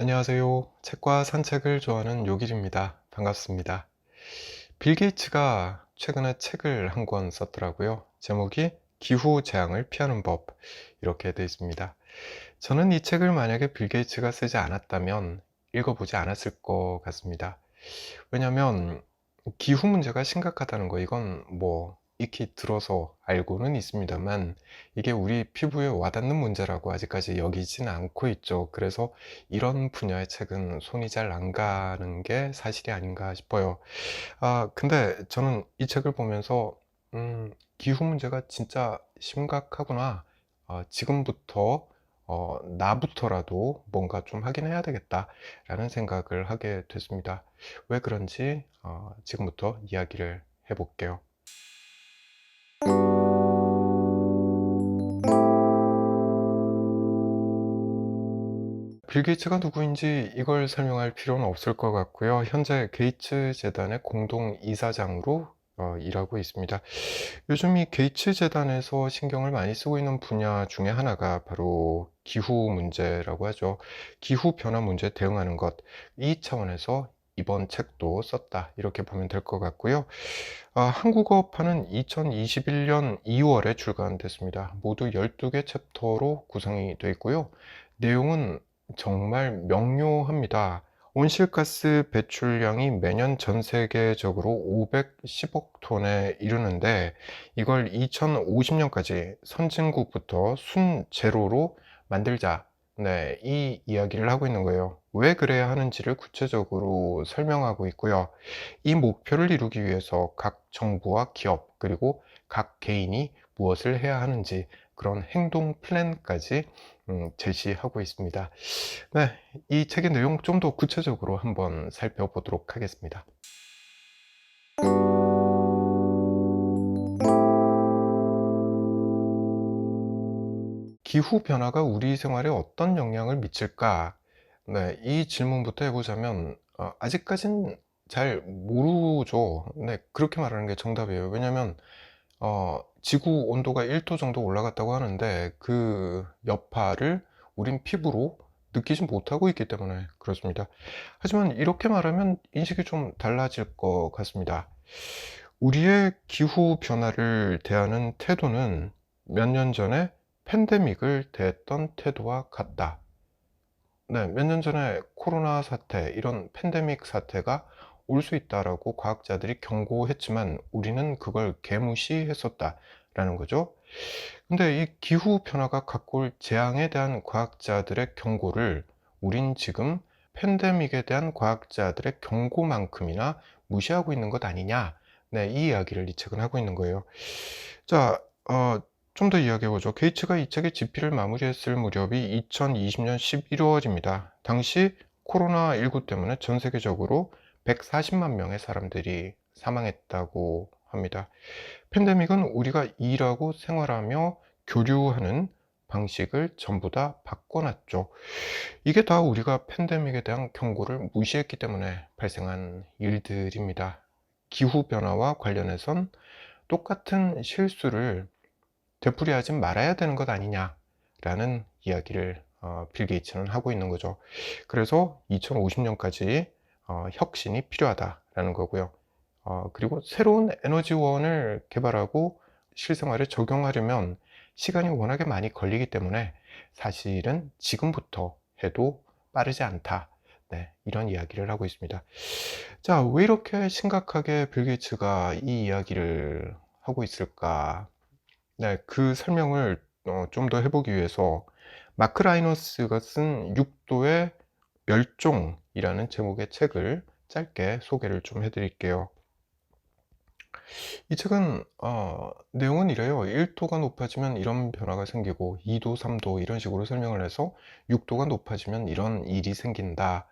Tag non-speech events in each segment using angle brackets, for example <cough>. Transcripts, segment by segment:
안녕하세요. 책과 산책을 좋아하는 요길입니다. 반갑습니다. 빌 게이츠가 최근에 책을 한 권 썼더라고요. 제목이 기후 재앙을 피하는 법 이렇게 되어 있습니다. 저는 이 책을 만약에 빌 게이츠가 쓰지 않았다면 읽어보지 않았을 것 같습니다. 왜냐하면 기후 문제가 심각하다는 거 이건 뭐 익히 들어서 알고는 있습니다만 이게 우리 피부에 와닿는 문제라고 아직까지 여기지는 않고 있죠. 그래서 이런 분야의 책은 손이 잘 안 가는 게 사실이 아닌가 싶어요. 아, 근데 저는 이 책을 보면서 음, 기후 문제가 진짜 심각하구나. 아, 지금부터 어, 나부터라도 뭔가 좀 하긴 해야 되겠다라는 생각을 하게 됐습니다. 왜 그런지 어, 지금부터 이야기를 해볼게요. 빌 게이츠가 누구인지 이걸 설명할 필요는 없을 것 같고요. 현재 게이츠 재단의 공동 이사장으로 어, 일하고 있습니다. 요즘 이 게이츠 재단에서 신경을 많이 쓰고 있는 분야 중에 하나가 바로 기후 문제라고 하죠. 기후 변화 문제에 대응하는 것. 이 차원에서 이번 책도 썼다. 이렇게 보면 될 것 같고요. 아, 한국어판은 2021년 2월에 출간됐습니다. 모두 12개 챕터로 구성이 되어 있고요. 내용은 정말 명료합니다. 온실가스 배출량이 매년 전 세계적으로 510억 톤에 이르는데 이걸 2050년까지 선진국부터 순제로로 만들자. 네, 이 이야기를 하고 있는 거예요. 왜 그래야 하는지를 구체적으로 설명하고 있고요. 이 목표를 이루기 위해서 각 정부와 기업 그리고 각 개인이 무엇을 해야 하는지 그런 행동 플랜까지 음, 제시하고 있습니다. 네, 이 책의 내용 좀 더 구체적으로 한번 살펴보도록 하겠습니다. 기후 변화가 우리 생활에 어떤 영향을 미칠까? 네, 이 질문부터 해보자면 어, 아직까진 잘 모르죠. 네, 그렇게 말하는 게 정답이에요. 왜냐하면 어, 지구 온도가 1도 정도 올라갔다고 하는데 그 여파를 우린 피부로 느끼지 못하고 있기 때문에 그렇습니다. 하지만 이렇게 말하면 인식이 좀 달라질 것 같습니다. 우리의 기후 변화를 대하는 태도는 몇 년 전에 팬데믹을 대했던 태도와 같다. 네, 몇 년 전에 코로나 사태, 이런 팬데믹 사태가 올 수 있다라고 과학자들이 경고했지만 우리는 그걸 개무시했었다라는 거죠. 근데 이 기후 변화가 갖고 올 재앙에 대한 과학자들의 경고를 우린 지금 팬데믹에 대한 과학자들의 경고만큼이나 무시하고 있는 것 아니냐. 네, 이 이야기를 이 책은 하고 있는 거예요. 자, 어, 좀 더 이야기해보죠. 게이츠가 이 책의 집필을 마무리했을 무렵이 2020년 11월입니다. 당시 코로나19 때문에 전 세계적으로 140만 명의 사람들이 사망했다고 합니다. 팬데믹은 우리가 일하고 생활하며 교류하는 방식을 전부 다 바꿔놨죠. 이게 다 우리가 팬데믹에 대한 경고를 무시했기 때문에 발생한 일들입니다. 기후변화와 관련해선 똑같은 실수를 되풀이하지 말아야 되는 것 아니냐라는 이야기를 어, 빌 게이츠는 하고 있는 거죠. 그래서 2050년까지 어, 혁신이 필요하다라는 거고요. 어, 그리고 새로운 에너지원을 개발하고 실생활에 적용하려면 시간이 워낙에 많이 걸리기 때문에 사실은 지금부터 해도 빠르지 않다. 네, 이런 이야기를 하고 있습니다. 자, 왜 이렇게 심각하게 빌 게이츠가 이 이야기를 하고 있을까? 네, 그 설명을 어, 좀 더 해보기 위해서 마크 라이너스가 쓴 6도의 멸종이라는 제목의 책을 짧게 소개를 좀 해드릴게요. 이 책은 어, 내용은 이래요. 1도가 높아지면 이런 변화가 생기고 2도, 3도 이런 식으로 설명을 해서 6도가 높아지면 이런 일이 생긴다.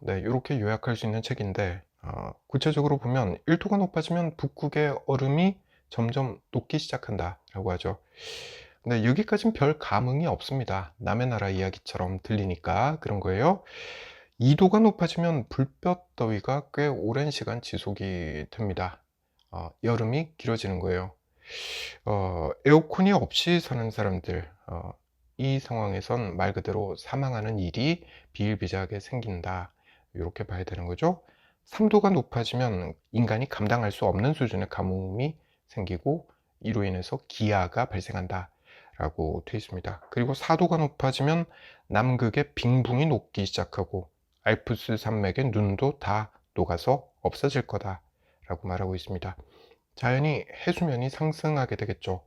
네, 이렇게 요약할 수 있는 책인데 어, 구체적으로 보면 1도가 높아지면 북극의 얼음이 점점 녹기 시작한다 라고 하죠. 근데 여기까지는 별 감흥이 없습니다. 남의 나라 이야기처럼 들리니까 그런 거예요. 2도가 높아지면 불볕 더위가 꽤 오랜 시간 지속이 됩니다. 어, 여름이 길어지는 거예요. 어, 에어컨이 없이 사는 사람들, 어, 이 상황에선 말 그대로 사망하는 일이 비일비재하게 생긴다. 이렇게 봐야 되는 거죠. 3도가 높아지면 인간이 감당할 수 없는 수준의 가뭄이 생기고 이로 인해서 기아가 발생한다. 라고 되어 있습니다. 그리고 4도가 높아지면 남극의 빙붕이 녹기 시작하고 알프스 산맥의 눈도 다 녹아서 없어질 거다. 라고 말하고 있습니다. 자연히 해수면이 상승하게 되겠죠.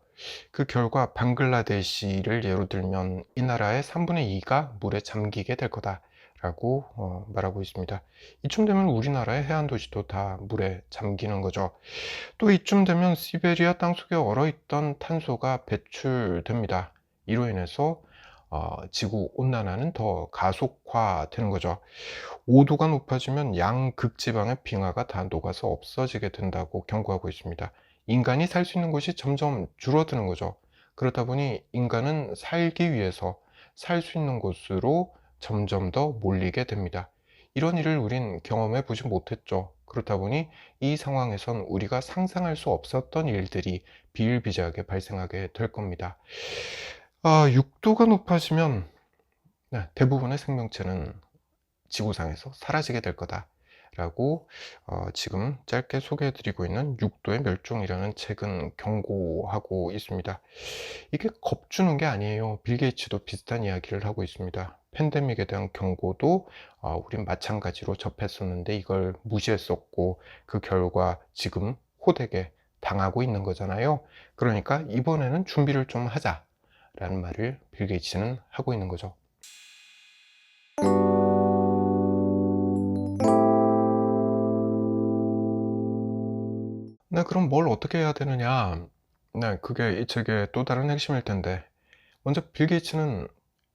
그 결과 방글라데시를 예로 들면 이 나라의 3분의 2가 물에 잠기게 될 거다. 라고 어, 말하고 있습니다. 이쯤 되면 우리나라의 해안 도시도 다 물에 잠기는 거죠. 또 이쯤 되면 시베리아 땅속에 얼어있던 탄소가 배출됩니다. 이로 인해서 어, 지구 온난화는 더 가속화되는 거죠. 5도가 높아지면 양극지방의 빙하가 다 녹아서 없어지게 된다고 경고하고 있습니다. 인간이 살 수 있는 곳이 점점 줄어드는 거죠. 그렇다 보니 인간은 살기 위해서 살 수 있는 곳으로 점점 더 몰리게 됩니다. 이런 일을 우린 경험해 보지 못했죠. 그렇다 보니 이 상황에선 우리가 상상할 수 없었던 일들이 비일비재하게 발생하게 될 겁니다. 아, 6도가 높아지면 네, 대부분의 생명체는 지구상에서 사라지게 될 거다. 라고 어, 지금 짧게 소개해드리고 있는 6도의 멸종이라는 책은 경고하고 있습니다. 이게 겁주는 게 아니에요. 빌 게이츠도 비슷한 이야기를 하고 있습니다. 팬데믹에 대한 경고도 어, 우린 마찬가지로 접했었는데 이걸 무시했었고 그 결과 지금 호되게 당하고 있는 거잖아요. 그러니까 이번에는 준비를 좀 하자라는 말을 빌 게이츠는 하고 있는 거죠. 네, 그럼 뭘 어떻게 해야 되느냐? 네, 그게 이 책의 또 다른 핵심일 텐데. 먼저 빌 게이츠는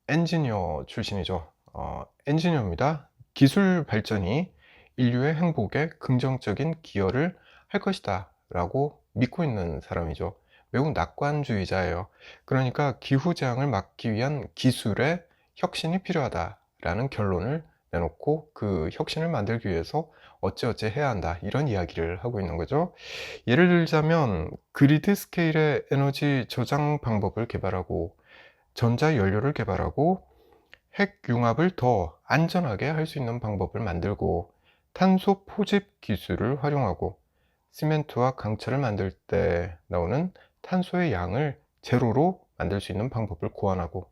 엔지니어 출신이죠. 어, 엔지니어입니다. 기술 발전이 인류의 행복에 긍정적인 기여를 할 것이다 라고 믿고 있는 사람이죠. 매우 낙관주의자예요. 그러니까 기후재앙을 막기 위한 기술의 혁신이 필요하다라는 결론을 내놓고 그 혁신을 만들기 위해서 어찌어찌 해야 한다 이런 이야기를 하고 있는 거죠. 예를 들자면 그리드 스케일의 에너지 저장 방법을 개발하고 전자 연료를 개발하고 핵 융합을 더 안전하게 할 수 있는 방법을 만들고 탄소 포집 기술을 활용하고 시멘트와 강철을 만들 때 나오는 탄소의 양을 제로로 만들 수 있는 방법을 고안하고.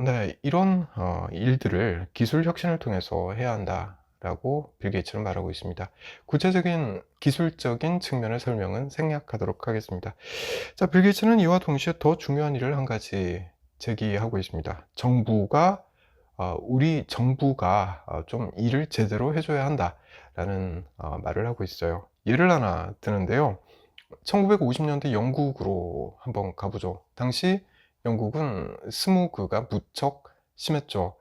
네, 이런 어, 일들을 기술 혁신을 통해서 해야 한다 라고 빌 게이츠는 말하고 있습니다. 구체적인 기술적인 측면의 설명은 생략하도록 하겠습니다. 자, 빌 게이츠는 이와 동시에 더 중요한 일을 한 가지 제기하고 있습니다. 정부가 어, 우리 정부가 어, 좀 일을 제대로 해줘야 한다라는 어, 말을 하고 있어요. 예를 하나 드는데요. 1950년대 영국으로 한번 가보죠. 당시 영국은 스모그가 무척 심했죠.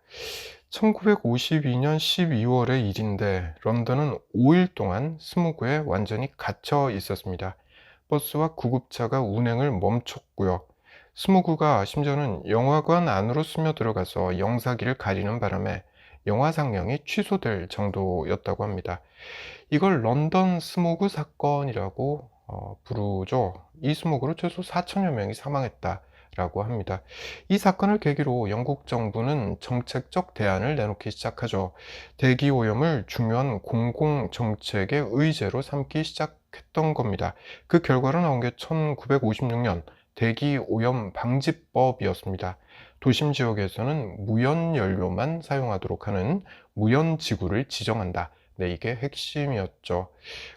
1952년 12월의 일인데 런던은 5일 동안 스모그에 완전히 갇혀 있었습니다. 버스와 구급차가 운행을 멈췄고요. 스모그가 심지어는 영화관 안으로 스며 들어가서 영사기를 가리는 바람에 영화 상영이 취소될 정도였다고 합니다. 이걸 런던 스모그 사건이라고 어, 부르죠. 이 스모그로 최소 4천여 명이 사망했다. 라고 합니다. 이 사건을 계기로 영국 정부는 정책적 대안을 내놓기 시작하죠. 대기 오염을 중요한 공공 정책의 의제로 삼기 시작했던 겁니다. 그 결과로 나온 게 1956년 대기 오염 방지법이었습니다. 도심 지역에서는 무연 연료만 사용하도록 하는 무연 지구를 지정한다. 네, 이게 핵심이었죠.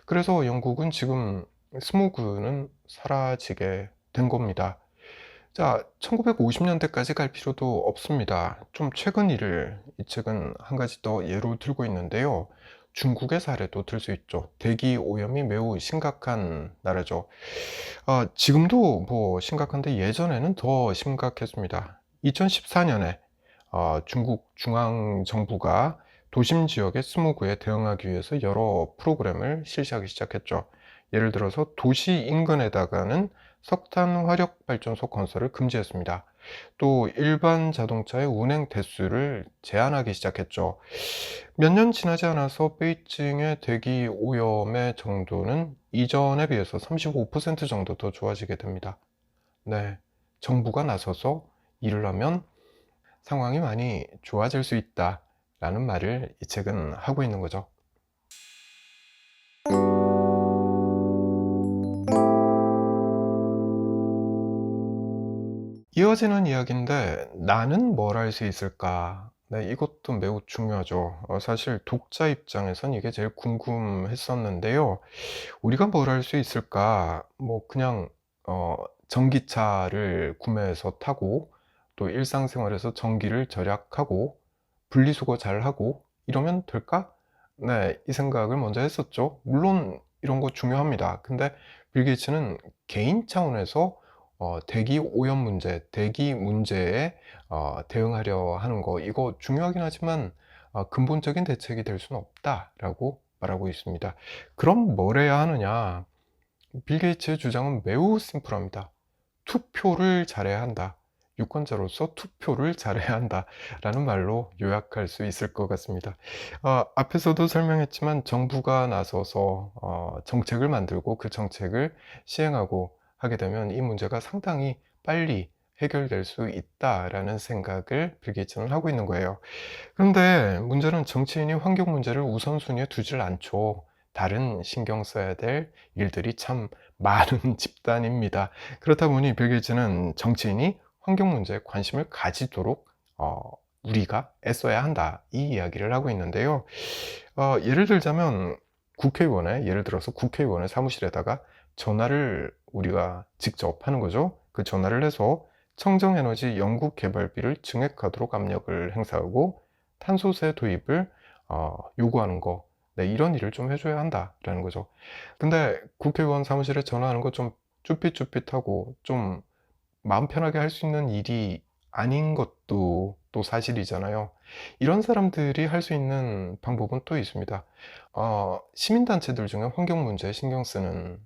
그래서 영국은 지금 스모그는 사라지게 된 겁니다. 자, 1950년대까지 갈 필요도 없습니다. 좀 최근 일을 이 책은 한 가지 더 예로 들고 있는데요. 중국의 사례도 들 수 있죠. 대기 오염이 매우 심각한 나라죠. 아, 지금도 뭐 심각한데 예전에는 더 심각했습니다. 2014년에 어, 중국 중앙정부가 도심 지역의 스모그에 대응하기 위해서 여러 프로그램을 실시하기 시작했죠. 예를 들어서 도시 인근에다가는 석탄 화력 발전소 건설을 금지했습니다. 또 일반 자동차의 운행 대수를 제한하기 시작했죠. 몇 년 지나지 않아서 베이징의 대기 오염의 정도는 이전에 비해서 35% 정도 더 좋아지게 됩니다. 네. 정부가 나서서 이르려면 상황이 많이 좋아질 수 있다라는 말을 이 책은 하고 있는 거죠. 이어지는 이야기인데 나는 뭘 할 수 있을까? 네, 이것도 매우 중요하죠. 어, 사실 독자 입장에선 이게 제일 궁금했었는데요. 우리가 뭘 할 수 있을까? 뭐 그냥 어, 전기차를 구매해서 타고 또 일상생활에서 전기를 절약하고 분리수거 잘하고 이러면 될까? 네, 이 생각을 먼저 했었죠. 물론 이런 거 중요합니다. 근데 빌 게이츠는 개인 차원에서 어, 대기 오염 문제, 대기 문제에 어, 대응하려 하는 거 이거 중요하긴 하지만 어, 근본적인 대책이 될 수는 없다라고 말하고 있습니다. 그럼 뭘 해야 하느냐? 빌 게이츠의 주장은 매우 심플합니다. 투표를 잘해야 한다. 유권자로서 투표를 <laughs> 잘해야 한다라는 말로 요약할 수 있을 것 같습니다. 어, 앞에서도 설명했지만 정부가 나서서 어, 정책을 만들고 그 정책을 시행하고 하게 되면 이 문제가 상당히 빨리 해결될 수 있다라는 생각을 빌 게이츠는 하고 있는 거예요. 그런데 문제는 정치인이 환경 문제를 우선순위에 두질 않죠. 다른 신경 써야 될 일들이 참 많은 <laughs> 집단입니다. 그렇다 보니 빌 게이츠는 정치인이 환경 문제에 관심을 가지도록 어, 우리가 애써야 한다 이 이야기를 하고 있는데요. 어, 예를 들자면 국회의원의 예를 들어서 국회의원의 사무실에다가 전화를 우리가 직접 하는 거죠. 그 전화를 해서 청정에너지 연구 개발비를 증액하도록 압력을 행사하고 탄소세 도입을 어, 요구하는 거 네, 이런 일을 좀 해줘야 한다라는 거죠. 근데 국회의원 사무실에 전화하는 거 좀 쭈삣쭈삣하고 좀 마음 편하게 할 수 있는 일이 아닌 것도 또 사실이잖아요. 이런 사람들이 할 수 있는 방법은 또 있습니다. 어, 시민단체들 중에 환경 문제에 신경 쓰는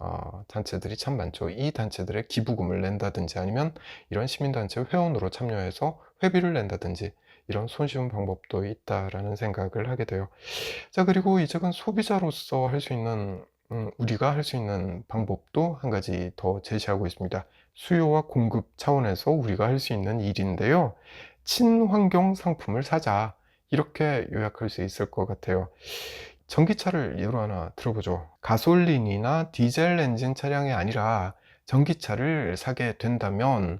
어, 단체들이 참 많죠. 이 단체들의 기부금을 낸다든지 아니면 이런 시민단체 회원으로 참여해서 회비를 낸다든지 이런 손쉬운 방법도 있다라는 생각을 하게 돼요. 자, 그리고 이 책은 소비자로서 할 수 있는, 음, 우리가 할 수 있는 방법도 한 가지 더 제시하고 있습니다. 수요와 공급 차원에서 우리가 할 수 있는 일인데요. 친환경 상품을 사자. 이렇게 요약할 수 있을 것 같아요. 전기차를 예로 하나 들어보죠. 가솔린이나 디젤 엔진 차량이 아니라 전기차를 사게 된다면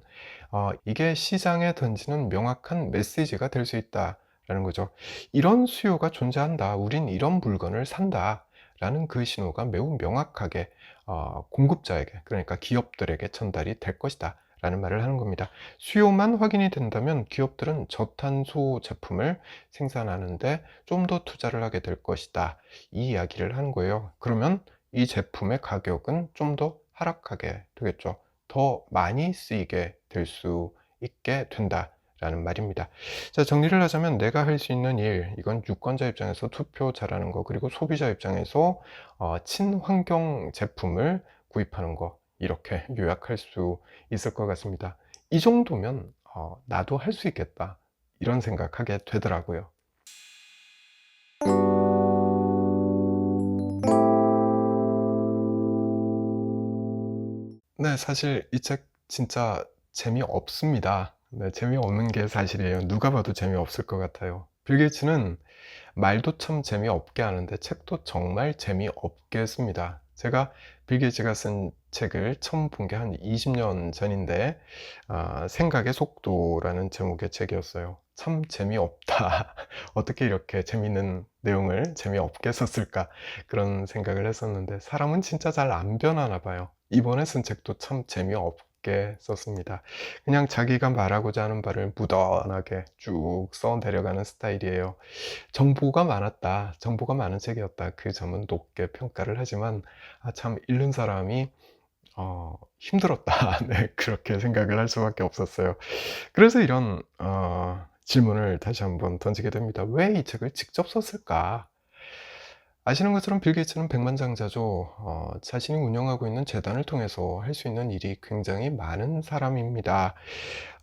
어, 이게 시장에 던지는 명확한 메시지가 될 수 있다라는 거죠. 이런 수요가 존재한다. 우린 이런 물건을 산다. 라는 그 신호가 매우 명확하게 어, 공급자에게 그러니까 기업들에게 전달이 될 것이다. 라는 말을 하는 겁니다. 수요만 확인이 된다면 기업들은 저탄소 제품을 생산하는데 좀 더 투자를 하게 될 것이다. 이 이야기를 하는 거예요. 그러면 이 제품의 가격은 좀 더 하락하게 되겠죠. 더 많이 쓰이게 될 수 있게 된다. 라는 말입니다. 자, 정리를 하자면 내가 할 수 있는 일, 이건 유권자 입장에서 투표 잘하는 거, 그리고 소비자 입장에서 어, 친환경 제품을 구입하는 거, 이렇게 요약할 수 있을 것 같습니다. 이 정도면 어, 나도 할 수 있겠다 이런 생각하게 되더라고요. 네, 사실 이 책 진짜 재미없습니다. 네, 재미없는 게 사실이에요. 누가 봐도 재미없을 것 같아요. 빌 게이츠는 말도 참 재미없게 하는데 책도 정말 재미없게 씁니다. 제가 빌 게이츠가 쓴 책을 처음 본 게 한 20년 전인데 아, 생각의 속도라는 제목의 책이었어요. 참 재미없다. <laughs> 어떻게 이렇게 재밌는 내용을 재미없게 썼을까 그런 생각을 했었는데 사람은 진짜 잘 안 변하나 봐요. 이번에 쓴 책도 참 재미없게 썼습니다. 그냥 자기가 말하고자 하는 바를 무던하게 쭉 써 내려가는 스타일이에요. 정보가 많았다. 정보가 많은 책이었다. 그 점은 높게 평가를 하지만 아, 참 읽는 사람이 어, 힘들었다. <laughs> 네, 그렇게 생각을 할 수밖에 없었어요. 그래서 이런 어, 질문을 다시 한번 던지게 됩니다. 왜 이 책을 직접 썼을까? 아시는 것처럼 빌 게이츠는 백만장자죠. 어, 자신이 운영하고 있는 재단을 통해서 할 수 있는 일이 굉장히 많은 사람입니다.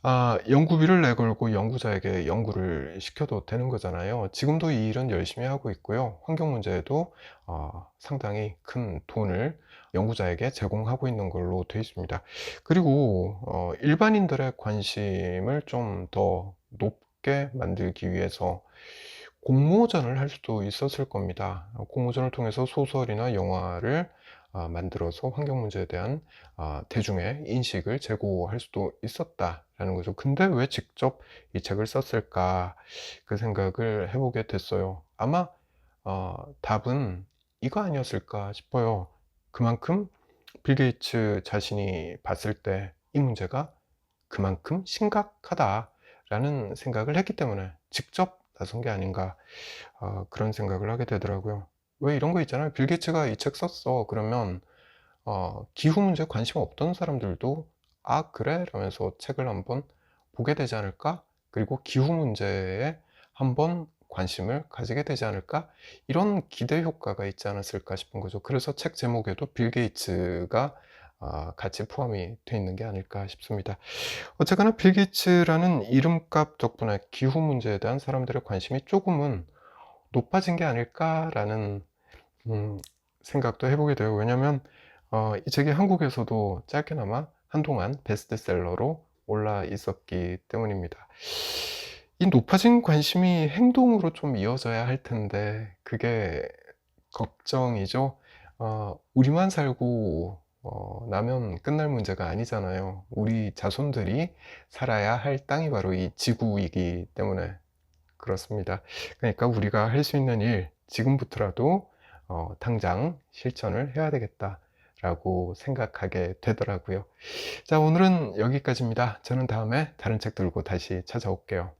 아, 연구비를 내걸고 연구자에게 연구를 시켜도 되는 거잖아요. 지금도 이 일은 열심히 하고 있고요. 환경 문제에도 어, 상당히 큰 돈을 연구자에게 제공하고 있는 걸로 되어 있습니다. 그리고 어, 일반인들의 관심을 좀 더 높게 만들기 위해서 공모전을 할 수도 있었을 겁니다. 어, 공모전을 통해서 소설이나 영화를 아, 만들어서 환경 문제에 대한 아, 대중의 인식을 제고할 수도 있었다 라는 거죠. 근데 왜 직접 이 책을 썼을까 그 생각을 해보게 됐어요. 아마 어, 답은 이거 아니었을까 싶어요. 그만큼 빌 게이츠 자신이 봤을 때 이 문제가 그만큼 심각하다라는 생각을 했기 때문에 직접 나선 게 아닌가 어, 그런 생각을 하게 되더라고요. 왜 이런 거 있잖아요. 빌 게이츠가 이 책 썼어. 그러면 어, 기후 문제에 관심 없던 사람들도 아 그래? 라면서 책을 한번 보게 되지 않을까? 그리고 기후 문제에 한번 관심을 가지게 되지 않을까? 이런 기대 효과가 있지 않았을까 싶은 거죠. 그래서 책 제목에도 빌 게이츠가 아, 같이 포함이 되어 있는 게 아닐까 싶습니다. 어쨌거나 빌 게이츠라는 이름값 덕분에 기후 문제에 대한 사람들의 관심이 조금은 높아진 게 아닐까라는 음, 생각도 해보게 돼요. 왜냐하면 어, 이 책이 한국에서도 짧게나마 한동안 베스트셀러로 올라 있었기 때문입니다. 이 높아진 관심이 행동으로 좀 이어져야 할 텐데 그게 걱정이죠. 어, 우리만 살고 어, 나면 끝날 문제가 아니잖아요. 우리 자손들이 살아야 할 땅이 바로 이 지구이기 때문에 그렇습니다. 그러니까 우리가 할 수 있는 일 지금부터라도 어, 당장 실천을 해야 되겠다 라고 생각하게 되더라고요. 자, 오늘은 여기까지입니다. 저는 다음에 다른 책 들고 다시 찾아올게요.